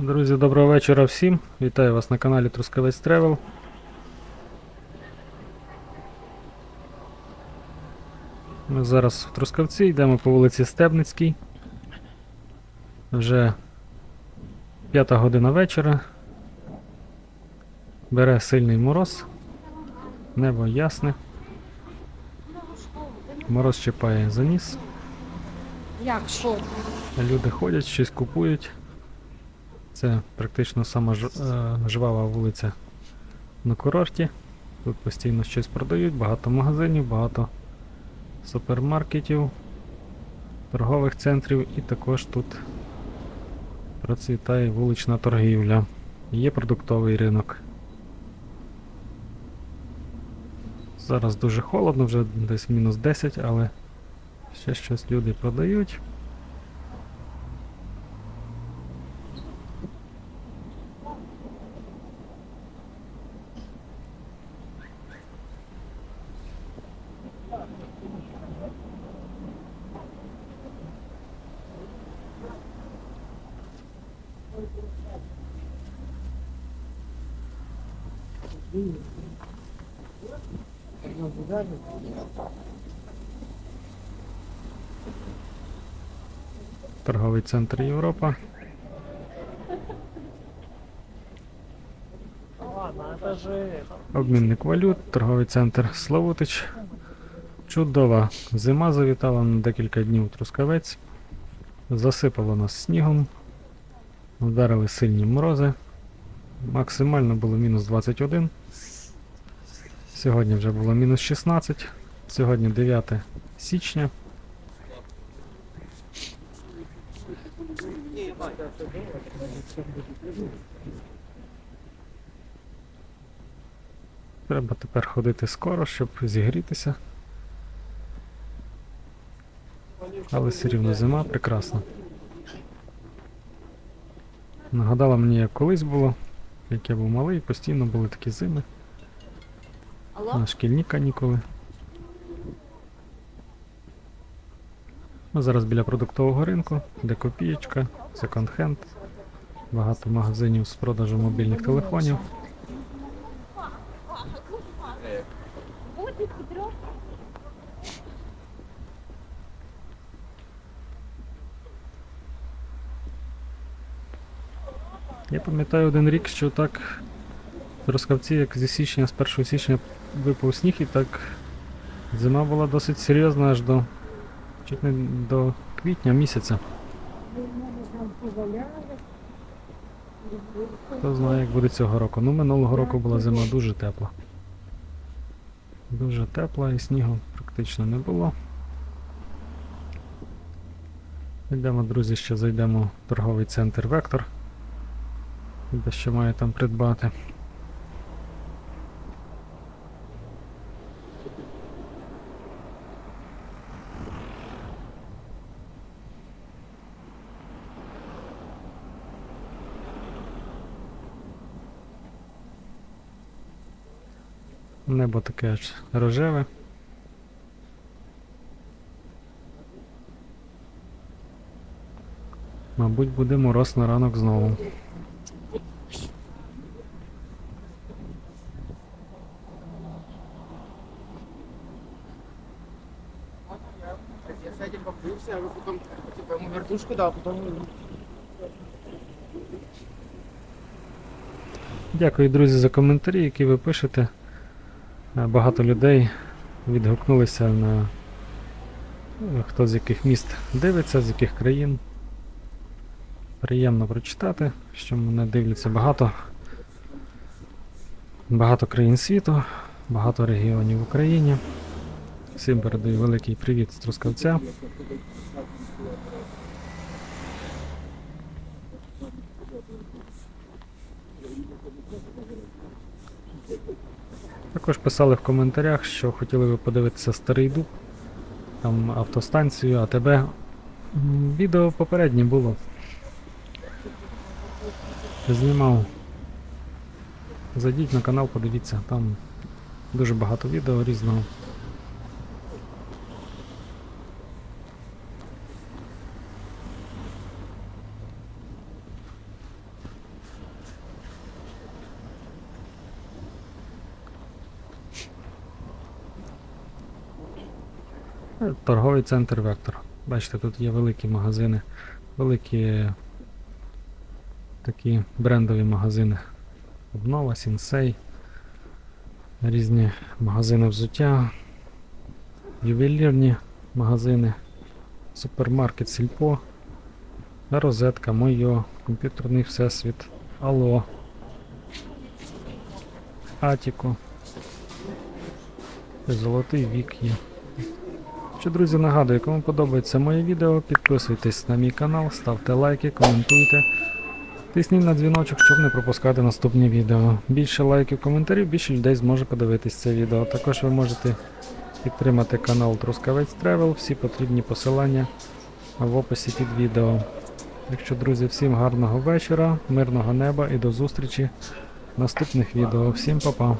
Друзі, доброго вечора всім. Вітаю вас на каналі Трускавець Тревел. Ми зараз в Трускавці йдемо по вулиці Стебницькій. Вже п'ята година вечора. Бере сильний мороз. Небо ясне. Мороз чіпає за ніс. Люди ходять, щось купують. Це практично сама ж, е, жвава вулиця на курорті. Тут постійно щось продають, багато магазинів, багато супермаркетів, торгових центрів і також тут процвітає вулична торгівля. Є продуктовий ринок. Зараз дуже холодно, вже десь мінус 10, але ще щось люди продають. Торговий центр Європа. Обмінник валют, торговий центр Славутич. Чудова зима завітала на декілька днів Трускавець. Засипало нас снігом. Вдарили сильні морози. Максимально було мінус 21. Сьогодні вже було мінус 16. Сьогодні 9 січня. Треба тепер ходити скоро, щоб зігрітися. Але все рівно зима прекрасна. Нагадала мені, як колись було, як я був малий, постійно були такі зими? На шкільні канікули. Ми зараз біля продуктового ринку, де копієчка, секонд-хенд, багато магазинів з продажу мобільних телефонів. Я пам'ятаю один рік, що так Трускавці, як зі січня, з 1 січня випав сніг, і так зима була досить серйозна аж до чуть не до квітня місяця. Хто знає, як буде цього року. Ну, минулого року була зима дуже тепла. Дуже тепла і снігу практично не було. Йдемо, друзі, ще зайдемо в торговий центр Вектор. Де що має там придбати. Небо таке аж рожеве. Мабуть, буде мороз на ранок знову. Я с этим покрылся, а вы потом, типа, ему вертушку дал, потом... Дякую, друзі, за коментарі, які ви пишете. Е, Багато людей відгукнулися на е, хто з яких міст дивиться, з яких країн. Приємно прочитати, що мене дивляться багато. Багато країн світу, багато регіонів в Україні. Всім передаю великий привіт з Трускавця. Також писали в коментарях, що хотіли ви подивитися старий дуб, там автостанцію, АТБ. Відео попереднє було. Знімав. Зайдіть на канал, подивіться, там дуже багато відео різного. Торговий центр Вектор. Бачите, тут є великі магазини, великі такі брендові магазини. Обнова, Сінсей, різні магазини взуття, ювелірні магазини, супермаркет Сільпо, Розетка, Мойо, комп'ютерний всесвіт, Алло, Атіко. Золотий вік є. Що, друзі, нагадую, кому подобається моє відео, підписуйтесь на мій канал, ставте лайки, коментуйте. Тисніть на дзвіночок, щоб не пропускати наступні відео. Більше лайків, коментарів, більше людей зможе подивитись це відео. Також ви можете підтримати канал Трускавець Тревел, всі потрібні посилання в описі під відео. Так що, друзі, всім гарного вечора, мирного неба і до зустрічі в наступних відео. Всім па-па!